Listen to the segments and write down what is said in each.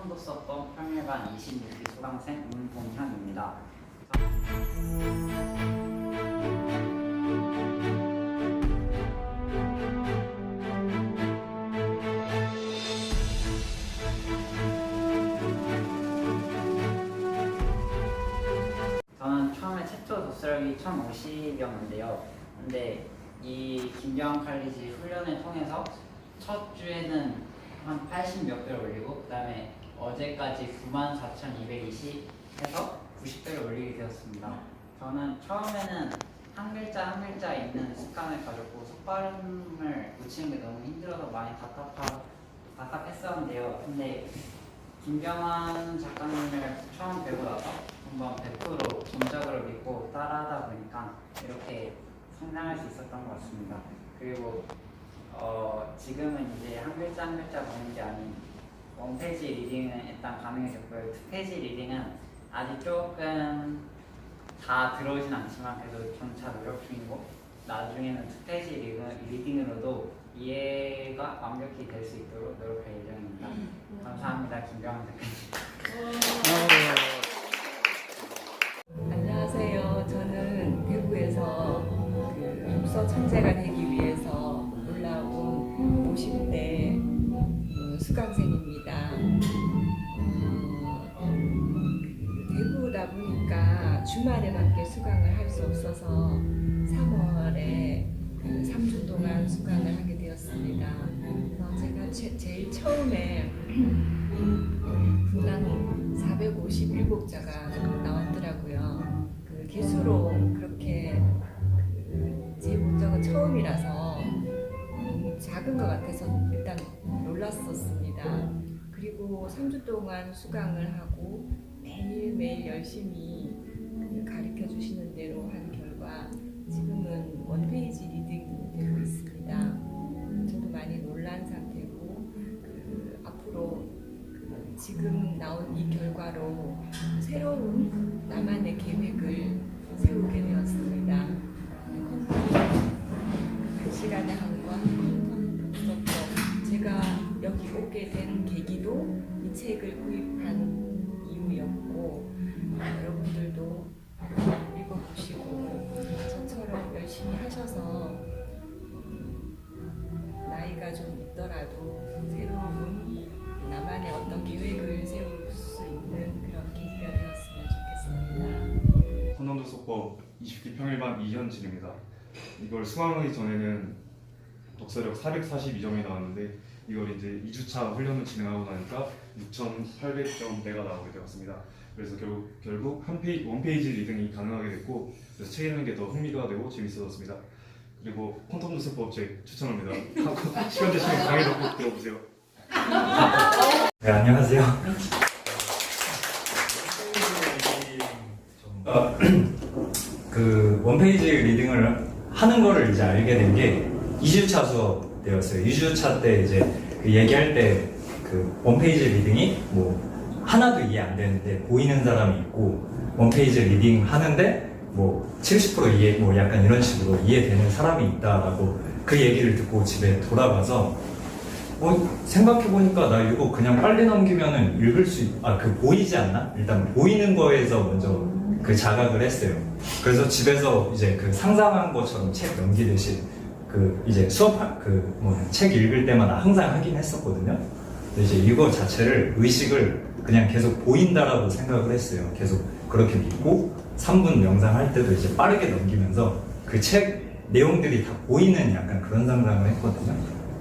폰텀도 썼던 평일반 26기 수강생 문봉현입니다. 저는 처음에 최초 독서력이 1050이었는데요. 근데 이 김경환 칼리지 훈련을 통해서 첫 주에는 한 80 몇 배를 올리고 그 다음에 어제까지 94,220 해서 90배를 올리게 되었습니다. 저는 처음에는 한 글자 한 글자 읽는 습관을 가졌고 속발음을 붙이는 게 너무 힘들어서 많이 답답하, 답답했었는데요. 근데 김경환 작가님을 처음 뵈고 나서 한번 100% 전적으로 믿고 따라하다 보니까 이렇게 성장할 수 있었던 것 같습니다. 그리고 어, 지금은 이제 한 글자 한 글자 보는 게 아닌 원페이지 리딩은 일단 가능해졌고요. 투페이지 리딩은 아직 조금 다 들어오진 않지만 그래도 점차 노력 중이고 나중에는 투페이지 리딩, 리딩으로도 이해가 완벽히 될 수 있도록 노력할 예정입니다. 감사합니다. 김병환 작가님. 제가 제, 제일 처음에 분당 457자가 나왔더라고요. 그 개수로 그렇게 그 제 목적은 처음이라서 음, 작은 것 같아서 일단 놀랐었습니다. 그리고 3주 동안 수강을 하고 매일매일 열심히 그 가르쳐 주시는 대로 한 결과 지금은 원페이지 리딩이 되고 있습니다. 지금 나온 이 결과로 새로운 나만의 계획을 세우게 되었습니다. 그 시간에 한권 썼고 제가 여기 오게 된 계기도 이 책을 구입한 이유였고 여러분들도 읽어보시고 저처럼 열심히 하셔서 나이가 좀 있더라도 새로운 나만의 어떤 계획을 선언도서법 20기 평일반 이현진입니다. 이걸 수강하기 전에는 독서력 442점이 나왔는데 이걸 이제 2주차 훈련을 진행하고 나니까 6,800점대가 나오게 되었습니다. 그래서 결국, 결국 한 페이지, 원 페이지 리딩이 가능하게 됐고 그래서 책 읽는 게 더 흥미가 되고 재밌어졌습니다. 그리고 퀀텀 도서법 책 추천합니다. 시간 되시면 강의도 꼭 들어보세요. 네, 안녕하세요. 어, 그 원페이지 리딩을 하는 거를 이제 알게 된 게 2주차 수업 때였어요. 2주차 때 이제 그 얘기할 때 그 원페이지 리딩이 뭐 하나도 이해 안 되는데 보이는 사람이 있고 원페이지 리딩 하는데 뭐 70% 이해 뭐 약간 이런 식으로 이해되는 사람이 있다라고 그 얘기를 듣고 집에 돌아가서 어, 생각해보니까 나 이거 그냥 빨리 넘기면은 읽을 수, 있- 아, 그 보이지 않나? 일단 보이는 거에서 먼저 그 자각을 했어요. 그래서 집에서 이제 그 상상한 것처럼 책 넘기듯이 그 이제 수업, 그뭐책 읽을 때마다 항상 하긴 했었거든요. 근데 이제 이거 자체를 의식을 그냥 계속 보인다라고 생각을 했어요. 계속 그렇게 믿고 3분 영상 할 때도 이제 빠르게 넘기면서 그 책 내용들이 다 보이는 약간 그런 상상을 했거든요.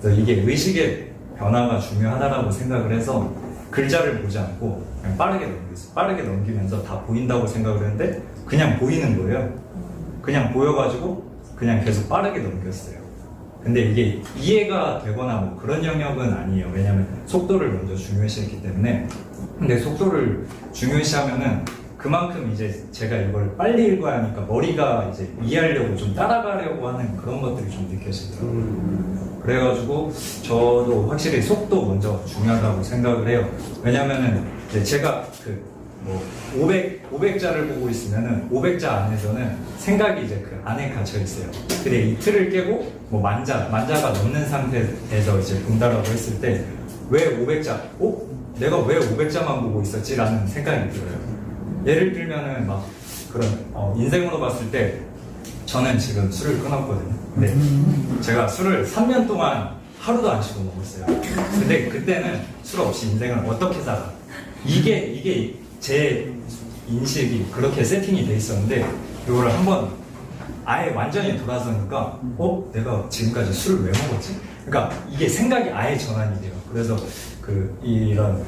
그래서 이게 의식의 변화가 중요하다라고 생각을 해서 글자를 보지 않고 그냥 빠르게 넘겼어요. 빠르게 넘기면서 다 보인다고 생각을 했는데 그냥 보이는 거예요. 그냥 보여가지고 그냥 계속 빠르게 넘겼어요. 근데 이게 이해가 되거나 뭐 그런 영역은 아니에요. 왜냐면 속도를 먼저 중요시했기 때문에. 근데 속도를 중요시하면은 그만큼 이제 제가 이걸 빨리 읽어야 하니까 머리가 이제 이해하려고 좀 따라가려고 하는 그런 것들이 좀 느껴지더라고요. 그래가지고 저도 확실히 속도 먼저 중요하다고 생각을 해요. 왜냐면은 이제 제가 그 뭐 500, 500자를 보고 있으면은 500자 안에서는 생각이 이제 그 안에 갇혀 있어요. 근데 이 틀을 깨고 뭐 만자, 만자가 넘는 상태에서 이제 본다라고 했을 때 왜 500자, 어? 내가 왜 500자만 보고 있었지라는 생각이 들어요. 예를 들면은 막 그런 어, 인생으로 봤을 때 저는 지금 술을 끊었거든요. 근데 제가 술을 3년 동안 하루도 안 쉬고 먹었어요. 근데 그때는 술 없이 인생을 어떻게 살아? 이게 이게 제 인식이 그렇게 세팅이 돼 있었는데 이거를 한번 아예 완전히 돌아서니까 어 내가 지금까지 술을 왜 먹었지? 그러니까 이게 생각이 아예 전환이 돼요. 그래서 그 이런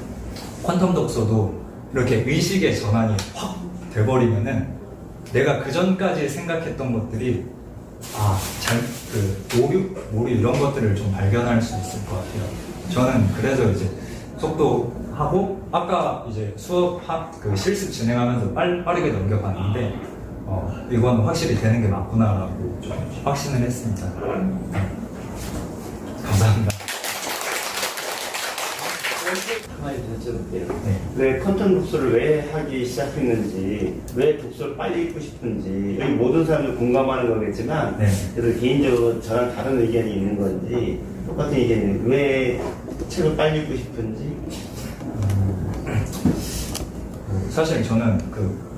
퀀텀 독서도 이렇게 의식의 전환이 확 돼버리면은 내가 그 전까지 생각했던 것들이 아 잘 그 오류 오류 이런 것들을 좀 발견할 수 있을 것 같아요. 저는 그래서 이제 속도 하고 아까 이제 수업 하, 그 실습 진행하면서 빨, 빠르게 넘겨봤는데 어, 이건 확실히 되는 게 맞구나라고 좀 확신을 했습니다. 네. 감사합니다. 한마디 여쭤볼게요. 네. 왜 컨텐츠 독서를 왜 하기 시작했는지, 왜 독서를 빨리 읽고 싶은지, 여기 모든 사람들 공감하는 거겠지만, 네. 그래도 개인적으로 저랑 다른 의견이 있는 건지, 똑같은 의견이 왜 책을 빨리 읽고 싶은지, 사실 저는 그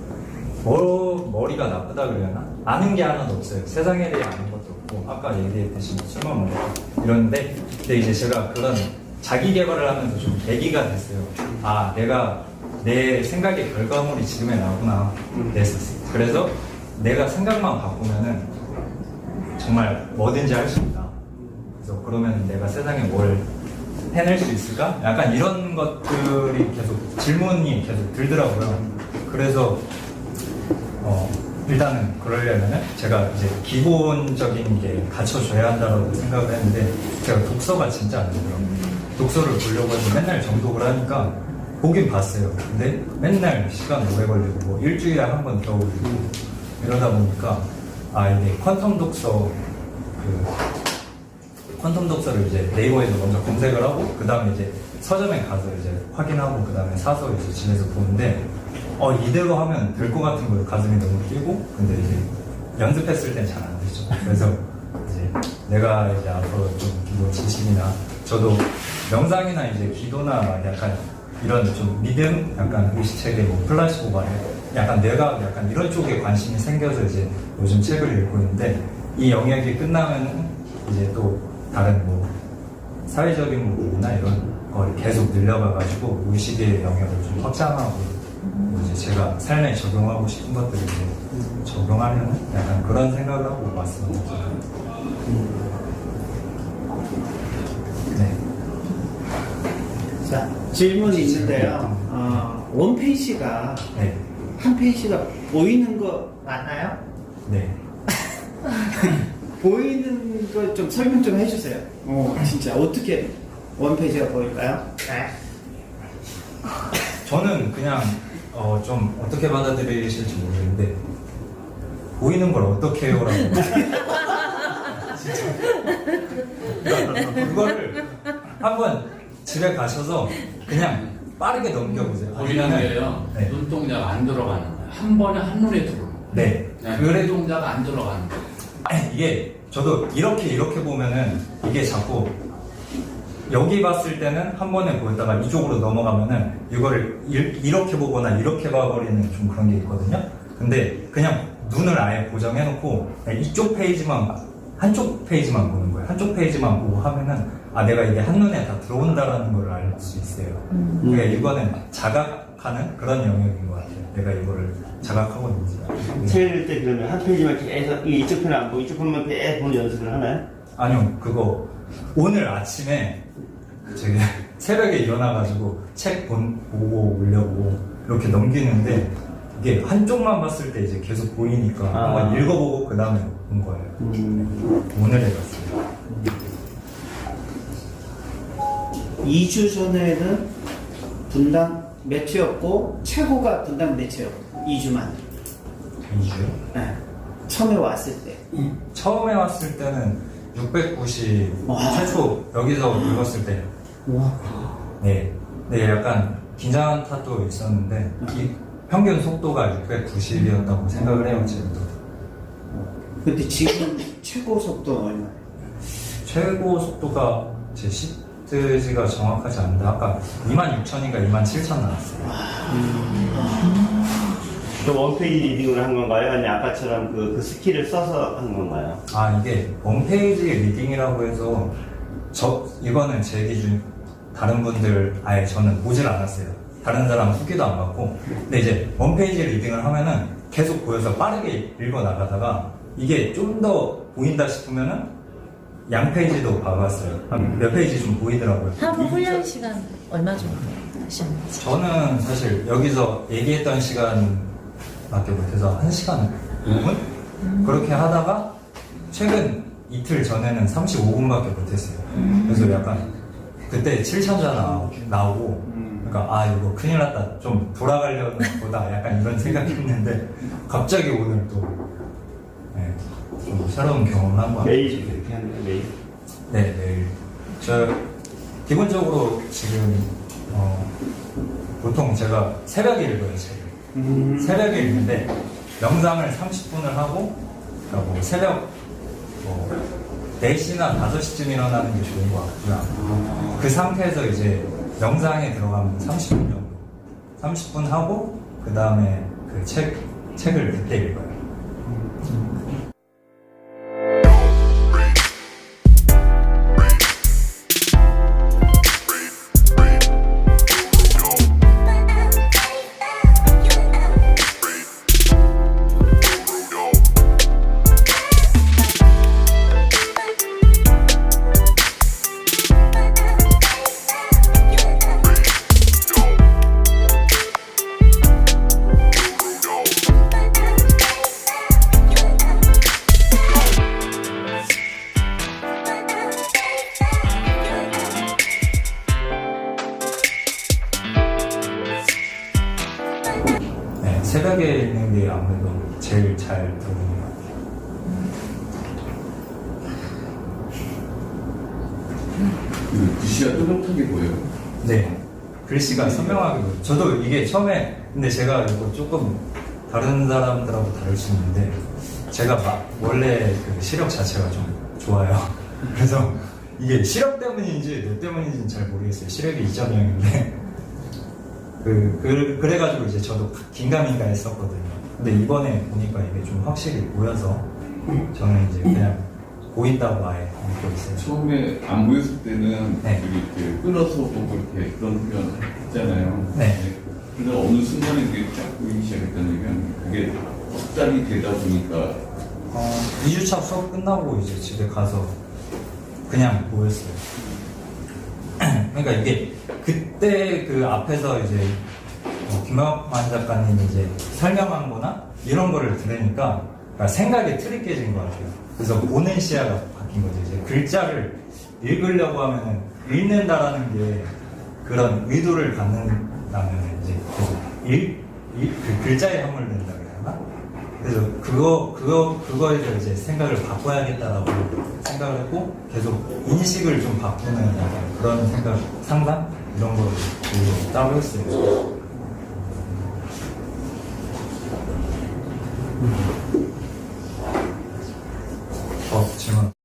머, 머리가 나쁘다 그래야 나 아는 게 하나도 없어요. 세상에 대해 아는 것도 없고 아까 얘기했듯이 뭐 술만 먹고 이러는데 근데 이제 제가 그런 자기 개발을 하면서 좀 계기가 됐어요. 아 내가 내 생각의 결과물이 지금에 나오구나 됐었어요. 그래서 내가 생각만 바꾸면은 정말 뭐든지 할 수 있다. 그래서 그러면 내가 세상에 뭘 해낼 수 있을까? 약간 이런 것들이 계속 질문이 계속 들더라고요. 그래서 어, 일단은 그러려면은 제가 이제 기본적인 게 갖춰줘야 한다고 생각을 했는데 제가 독서가 진짜 안 되더라고요. 독서를 보려고 해서 맨날 정독을 하니까 보긴 봤어요. 근데 맨날 시간 오래 걸리고 뭐 일주일에 한 번 겨우 이러다 보니까 아 이게 퀀텀 독서 그 퀀텀 독서를 이제 네이버에서 먼저 검색을 하고 그 다음에 이제 서점에 가서 이제 확인하고 그 다음에 사서 이제 집에서 보는데 어 이대로 하면 될 것 같은 거예요. 가슴이 너무 뛰고 근데 이제 연습했을 땐 잘 안 되죠. 그래서 이제 내가 이제 앞으로 좀 기도 지식이나 저도 명상이나 이제 기도나 약간 이런 좀 믿음 약간 의식체계 뭐 플라시보 말에 약간 내가 약간 이런 쪽에 관심이 생겨서 이제 요즘 책을 읽고 있는데 이 영역이 끝나면 이제 또 다른 뭐 사회적인 부분이나 이런 걸 계속 늘려가가지고 의식의 영역을 좀 확장하고 뭐 이제 제가 삶에 적용하고 싶은 것들을 이제 적용하려는 약간 그런 생각을 하고 왔습니다. 네. 자, 질문이 있는데요. 어, 원 페이지가 네. 한 페이지가 보이는 거 맞나요? 네. 보이는 거좀 설명 좀 해주세요. 어, 진짜 어떻게 원페이지가 보일까요? 네. 저는 그냥 어, 좀 어떻게 받아들이실지 모르겠는데 보이는 걸 어떻게 해요라고 진짜 그거를 한번 집에 가셔서 그냥 빠르게 넘겨보세요 보이는 아니면은- 게요. 네. 눈동자가 안 들어가는 거예요. 한 번에 한 눈에 들어오는 거예요. 네 그래 그래 눈동자가 안 들어가는 거예요. 이게 저도 이렇게 이렇게 보면은 이게 자꾸 여기 봤을 때는 한 번에 보였다가 이쪽으로 넘어가면은 이거를 일- 이렇게 보거나 이렇게 봐버리는 좀 그런 게 있거든요. 근데 그냥 눈을 아예 고정해놓고 이쪽 페이지만 봐- 한쪽 페이지만 보는 거예요. 한쪽 페이지만 보고 하면은 아 내가 이게 한 눈에 다 들어온다라는 걸 알 수 있어요. 그러니까 이거는 자각 하는 그런 영역인 것 같아요. 내가 이거를 자각하고 있는지. 책 읽을 때 그러면 한 페이지만 계속 이 이쪽 편은 안 보고 이쪽 편만 계속 보는 연습을 하나요? 아니요, 그거 오늘 아침에 제가 새벽에 일어나가지고 책 본, 보고 오려고 이렇게 넘기는데 이게 한쪽만 봤을 때 이제 계속 보이니까 아. 한번 읽어보고 그 다음에 본 거예요. 음. 오늘 해봤어요. 2주 전에는 분당 몇 회였고 최고가 분당 몇 회였고 2주 만에. 2주요? 네. 처음에 왔을 때. 처음에 왔을 때는 690 와. 최초 여기서 읽었을 때 와. 네, 네 약간 긴장한 탓도 있었는데 이 평균 속도가 690이었다고 생각을 해요 지금도. 근데 지금 최고 속도는 얼마예요? 최고 속도가 제 10, 퍼센트지가 정확하지 않은데 아까 2만 6천인가 2만 7천 나왔어요. 그 원페이지 리딩을 한 건가요? 아니 아까처럼 그, 그 스킬을 써서 한 건가요? 아 이게 원페이지 리딩이라고 해서 저 이거는 제 기준 다른 분들 아예 저는 보질 않았어요. 다른 사람 후기도 안 받고 근데 이제 원페이지 리딩을 하면은 계속 보여서 빠르게 읽어 나가다가 이게 좀 더 보인다 싶으면은 양 페이지도 봐봤어요. 한 몇 페이지 좀 보이더라고요. 하루 훈련 시간 얼마 정도 하셨는지? 저는 사실 여기서 얘기했던 시간밖에 못해서 1시간 5분? 그렇게 하다가 최근 이틀 전에는 35분밖에 못했어요. 그래서 약간 그때 7천자 나오고 그러니까 아 이거 큰일 났다 좀 돌아가려는 보다 약간 이런 생각했는데 갑자기 오늘 또 네, 좀 새로운 경험을 한 것 같아요. 매일 그렇게 하는 매일? 네, 매일. 저 기본적으로 지금 어, 보통 제가 새벽에 읽어요, 책을. 새벽에 읽는데 명상을 30분을 하고 그러니까 뭐 새벽 뭐 4시나 5시쯤 일어나는 게 좋은 것 같고요. 그 상태에서 이제 명상에 들어가면 30분 정도. 30분 하고 그 다음에 그 책, 책을 그때 읽어요. 네, 새벽에 읽는 게 아무래도 제일 잘 들어오는 것 같아요. 그 글씨가 또렷하게 보여요. 네. 글씨가 선명하게 보여요. 저도 이게 처음에, 근데 제가 이거 조금 다른 사람들하고 다를 수 있는데, 제가 막 원래 그 시력 자체가 좀 좋아요. 그래서 이게 시력 때문인지 너 때문인지는 잘 모르겠어요. 시력이 2.0인데. 그, 그, 그래가지고 이제 저도 긴가민가 했었거든요. 근데 이번에 보니까 이게 좀 확실히 보여서 저는 이제 그냥 보인다고 아예 믿고 있어요. 처음에 안 보였을 때는 네. 이렇게 끊어서 보고 이렇게 그런 표현 했잖아요. 네. 근데 어느 순간에 이게 쫙 보이기 시작했다면 그게 확장이 되다 보니까 어, 2주차 수업 끝나고 이제 집에 가서 그냥 보였어요. 그러니까 이게 그때 그 앞에서 이제 어, 김학만 작가님이 이제 설명한 거나 이런 거를 들으니까 그러니까 생각의 틀이 깨진 것 같아요. 그래서 보는 시야가 바뀐 거죠. 이제 글자를 읽으려고 하면은 읽는다라는 게 그런 의도를 갖는다면 이제 읽, 읽, 그 글자에 함몰된다 그래서 그거 그거 그거에 대해서 이제 생각을 바꿔야겠다라고 생각을 했고 계속 인식을 좀 바꾸는 약간 그런 생각 상담 이런 거를 따로 했어요. 어 질문.